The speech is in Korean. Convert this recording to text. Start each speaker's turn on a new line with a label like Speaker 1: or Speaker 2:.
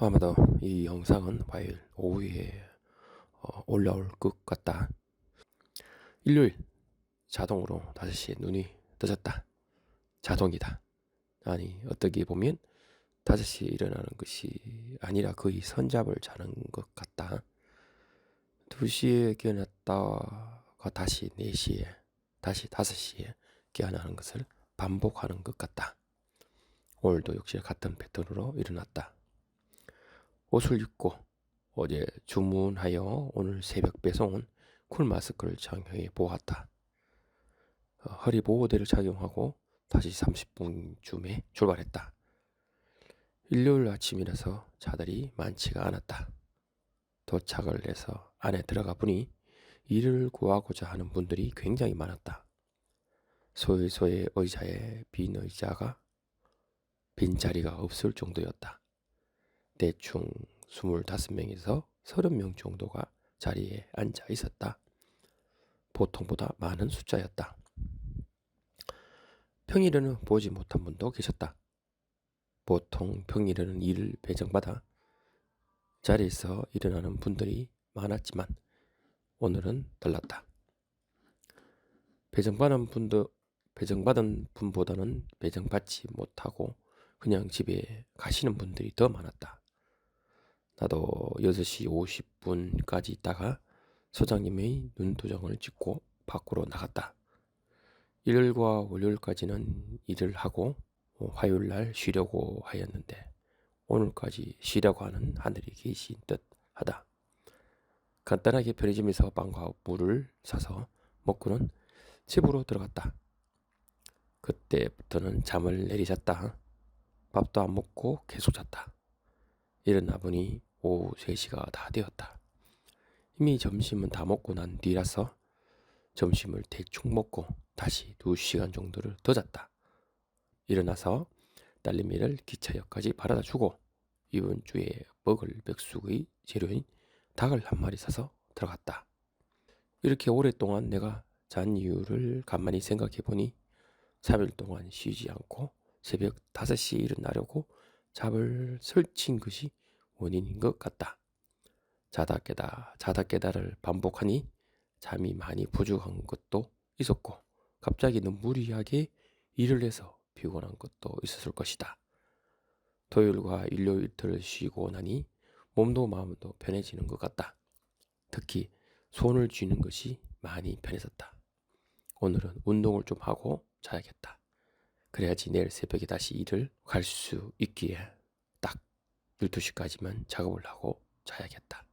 Speaker 1: 아마도 이 영상은 화요일 오후에 어, 올라올 것 같다. 일요일 자동으로 5시에 눈이 떠졌다. 자동이다. 아니 어떻게 보면 5시에 일어나는 것이 아니라 거의 선잡을 자는 것 같다. 2시에 깨어났다가 다시 4시에 다시 5시에 깨어나는 것을 반복하는 것 같다. 오늘도 역시 같은 패턴으로 일어났다. 옷을 입고 어제 주문하여 오늘 새벽 배송 온 쿨 마스크를 착용해 보았다. 어, 허리 보호대를 착용하고 다시 30분쯤에 출발했다. 일요일 아침이라서 차들이 많지가 않았다. 도착을 해서 안에 들어가 보니 일을 구하고자 하는 분들이 굉장히 많았다. 소외소의 의자에 빈 의자가 빈 자리가 없을 정도였다. 대충 25명에서 30명 정도가 자리에 앉아 있었다. 보통보다 많은 숫자였다. 평일에는 보지 못한 분도 계셨다. 보통 평일에는 일을 배정받아 자리에서 일어나는 분들이 많았지만 오늘은 달랐다. 배정받은 분도 배정받은 분보다는 배정받지 못하고 그냥 집에 가시는 분들이 더 많았다. 나도 6시 50분까지 있다가 소장님의 눈도장을 찍고 밖으로 나갔다. 일요일과 월요일까지는 일을 하고 어, 화요일 날 쉬려고 하였는데 오늘까지 쉬려고 하는 하늘이 계신 듯 하다. 간단하게 편의점에서 빵과 물을 사서 먹고는 집으로 들어갔다. 그때부터는 잠을 내리잤다. 밥도 안 먹고 계속 잤다. 일어나 보니 오후 3시가 다 되었다. 이미 점심은 다 먹고 난 뒤라서 점심을 대충 먹고 다시 2시간 정도를 더 잤다. 일어나서 딸내미를 기차역까지 바라다 주고 이번 주에 먹을 백숙의 재료인 닭을 한 마리 사서 들어갔다. 이렇게 오랫동안 내가 잔 이유를 간만히 생각해 보니 3일 동안 쉬지 않고 새벽 5시에 일어나려고 잡을 설친 것이 원인인 것 같다. 자다 깨다 자다 깨다를 반복하니 잠이 많이 부족한 것도 있었고 갑자기 너무 무리하게 일을 해서 피곤한 것도 있었을 것이다. 토요일과 일요일 이틀을 쉬고 나니 몸도 마음도 편해지는 것 같다. 특히 손을 쥐는 것이 많이 편해졌다. 오늘은 운동을 좀 하고 자야겠다. 그래야지 내일 새벽에 다시 일을 갈 수 있기에 딱 12시까지만 작업을 하고 자야겠다.